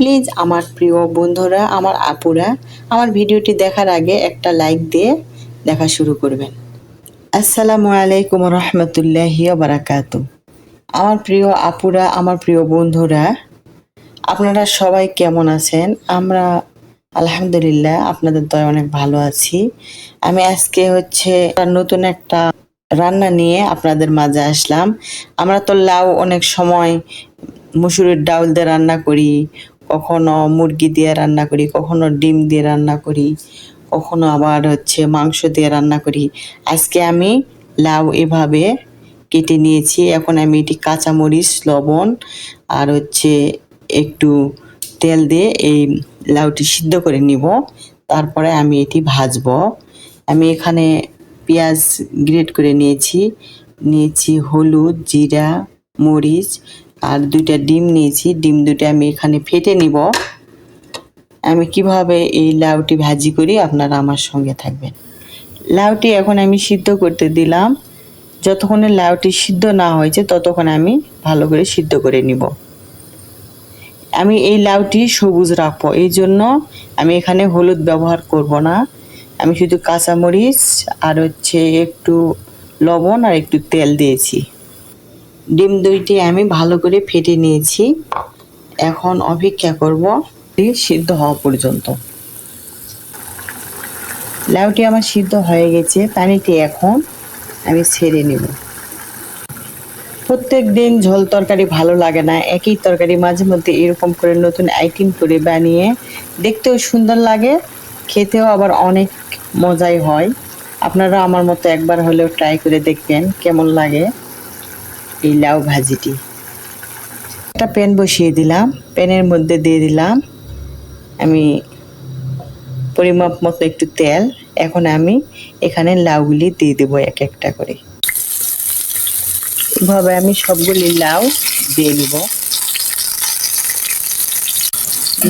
Please আমার প্রিয় বন্ধুরা, আমার আপুরা, আমার ভিডিওটি দেখার আগে একটা লাইক দিয়ে দেখা শুরু করবেন। আসসালামু আলাইকুম রহমতুল্লাহি বারাকাতু আমার প্রিয় আপুরা, আমার প্রিয় বন্ধুরা, আপনারা সবাই কেমন আছেন? আমরা আলহামদুলিল্লাহ আপনাদের দয় অনেক ভালো আছি। আমি আজকে হচ্ছে নতুন একটা রান্না নিয়ে আপনাদের মাঝে আসলাম। আমরা তো লাউ অনেক সময় মুসুরির ডাউল দিয়ে রান্না করি কখনো মুরগি দিয়ে রান্না করি, কখনো ডিম দিয়ে রান্না করি, কখনো আবার হচ্ছে মাংস দিয়ে রান্না করি। আজকে আমি লাউ এভাবে কেটে নিয়েছি। এখন আমি এটি কাঁচামরিচ, লবণ আর হচ্ছে একটু তেল দিয়ে এই লাউটি সিদ্ধ করে নিব। তারপরে আমি এটি ভাজবো। আমি এখানে পেঁয়াজ গ্রেট করে নিয়েছি। নিয়েছি হলুদ, জিরা মরিচ আর দুইটা ডিম নিয়েছি। ডিম দুটো আমি এখানে ফেটে নিব। আমি কীভাবে এই লাউটি ভাজি করি আপনারা আমার সঙ্গে থাকবেন। লাউটি এখন আমি সিদ্ধ করতে দিলাম। যতক্ষণে লাউটি সিদ্ধ না হয়েছে ততক্ষণ আমি ভালো করে সিদ্ধ করে নিব। আমি এই লাউটি সবুজ রাখব। এই জন্য আমি এখানে হলুদ ব্যবহার করব না। আমি শুধু কাঁচামরিচ আর হচ্ছে একটু লবণ আর একটু তেল দিয়েছি। ডিম দুইটি আমি ভালো করে ফেটে নিয়েছি। এখন অপেক্ষা করব সিদ্ধ হওয়া পর্যন্ত। লাউটি আমার সিদ্ধ হয়ে গেছে, পানিটি এখন আমি ছেড়ে নেব। প্রত্যেক দিন ঝোল তরকারি ভালো লাগে না, একই তরকারি মাঝে মধ্যে এরকম করে নতুন আইটেম করে বানিয়ে দেখতেও সুন্দর লাগে, খেতেও আবার অনেক মজাই হয়। আপনারা আমার মতো একবার হলেও ট্রাই করে দেখবেন, কেমন লাগে। এই লাউ ভাজিটি। একটা প্যান বসিয়ে দিলাম, প্যানের মধ্যে দিয়ে দিলাম। আমি পরিমাপ মতো একটু তেল, এখন আমি এখানে লাউগুলি দিয়ে দেবো এক একটা করে। এভাবে আমি সবগুলি লাউ দিয়ে নিব।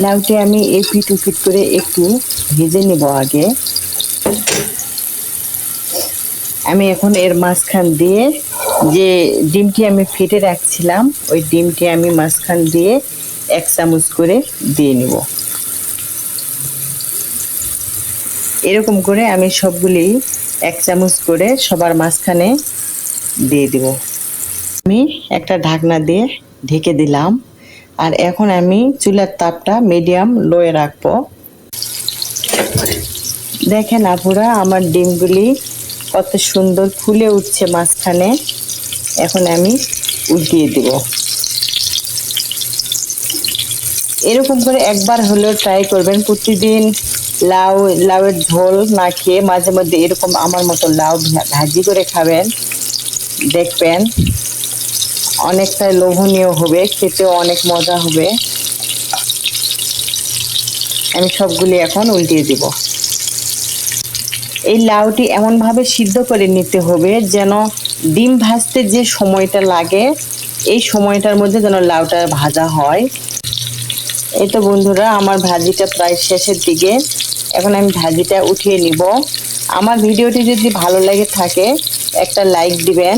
লাউটি আমি এই এপিট উপিট করে একটু ভেজে নেব আগে। আমি এখন এর মাঝখান দিয়ে যে ডিমটি আমি ফেটে রাখছিলাম ওই ডিমটি আমি মাঝখান দিয়ে এক চামচ করে দিয়ে নিব। এরকম করে আমি সবগুলি এক চামচ করে সবার মাঝখানে দিয়ে দিব। আমি একটা ঢাকনা দিয়ে ঢেকে দিলাম। আর এখন আমি চুলার তাপটা মিডিয়াম লোয়ে রাখব। দেখেন আপুরা আমার ডিমগুলি কত সুন্দর ফুলে উঠছে মাঝখানে। এখন আমি উঠিয়ে দেব। এরকম করে একবার হলেও ট্রাই করবেন। প্রতিদিন লাউ, লাউয়ের ঝোল না খেয়ে মাঝে মধ্যে এরকম আমার মতো লাউ ভাজি করে খাবেন। দেখবেন অনেকটাই লোভনীয় হবে, খেতেও অনেক মজা হবে। আমি সবগুলি এখন উল্টিয়ে দিব। এই লাউটি এমনভাবে সিদ্ধ করে নিতে হবে যেন ডিম ভাজতে যে সময়টা লাগে, এই সময়টার মধ্যে যেন লাউটা ভাজা হয়। এই তো বন্ধুরা, আমার ভাজিটা প্রায় শেষের দিকে। এখন আমি ভাজিটা উঠিয়ে নিব। আমার ভিডিওটি যদি ভালো লাগে থাকে, একটা লাইক দিবেন।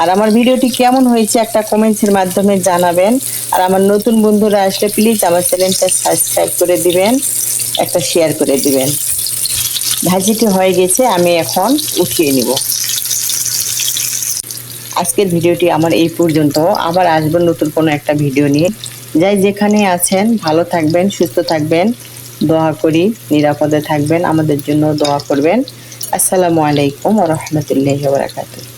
আর আমার ভিডিওটি কেমন হয়েছে একটা কমেন্টসের মাধ্যমে জানাবেন। আর আমার নতুন বন্ধুরা আসলে প্লিজ আমার চ্যানেলটা সাবস্ক্রাইব করে দিবেন, একটা শেয়ার করে দিবেন। ভাজিটি হয়ে গেছে, আমি এখন উঠিয়ে নিব। আজকের ভিডিওটি আমার এই পর্যন্ত। আবার আসবেন নতুন কোনো একটা ভিডিও নিয়ে। যাই যেখানে আছেন, ভালো থাকবেন, সুস্থ থাকবেন, দোয়া করি, নিরাপদে থাকবেন, আমাদের জন্য দোয়া করবেন। আসসালামু আলাইকুম রহমতুল্লাহ বারাকাতুহ।